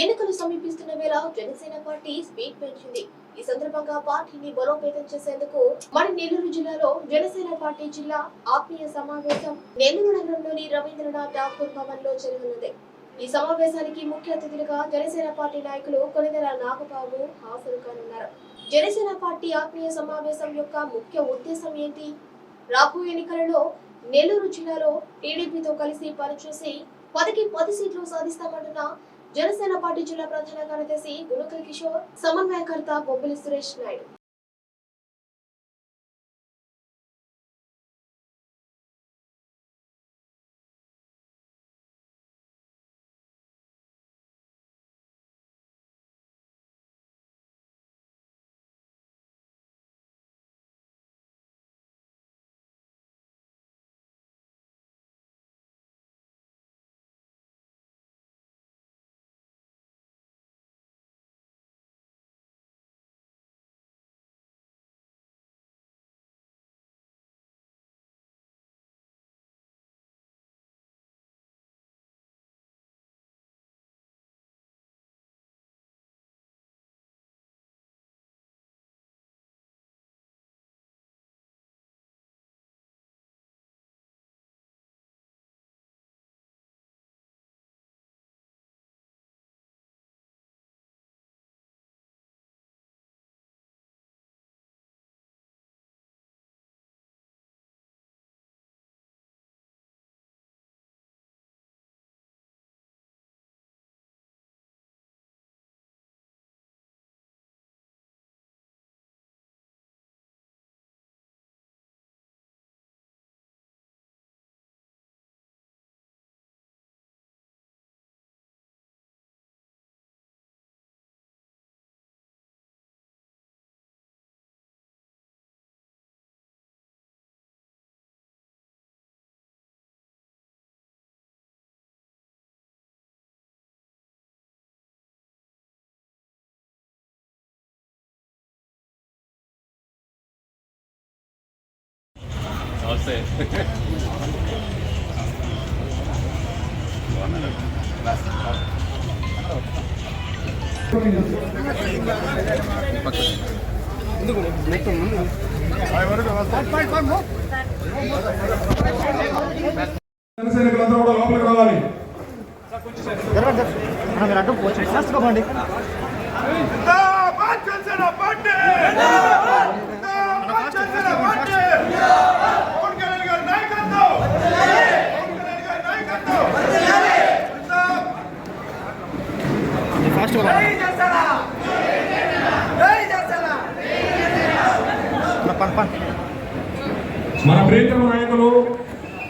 ఎన్నికలు సమీపిస్తున్న వేళ జనసేన పార్టీ స్పీడ్ పెంచింది. ఈ సందర్భంగా పార్టీని బలోపేతం చేసేందుకు మన నెల్లూరు జిల్లాలో జనసేన పార్టీ జిల్లా ఆత్మీయ సమావేశం నెల్లూరు నగరంలోని రవీంద్రనాథ్ ఠాకూర్ భవన్లో జరగనుంది. ఈ సమావేశానికి ముఖ్య అతిథులుగా జనసేన పార్టీ నాయకులు కొనిదెల నాగబాబు హాజరు కానున్నారు. జనసేన పార్టీ ఆత్మీయ సమావేశం యొక్క ముఖ్య ఉద్దేశం ఏంటి? రాబోయే ఎన్నికలలో నెల్లూరు జిల్లాలో టీడీపీతో కలిసి పనిచేసి పదికి పది సీట్లు సాధిస్తామంటున్న జనసేన పార్టీ జిల్లా ప్రధాన కార్యదర్శి గుణకల్ కిషోర్ సమన్వయకర్త బొబ్బిలి సురేష్ నాయుడు. నమస్తే జనసైనికులందరూ కూడా లోపలికి రావాలి మీరు అడ్డు చేసుకోమండి పార్టీ మన ప్రియతమ నాయకులు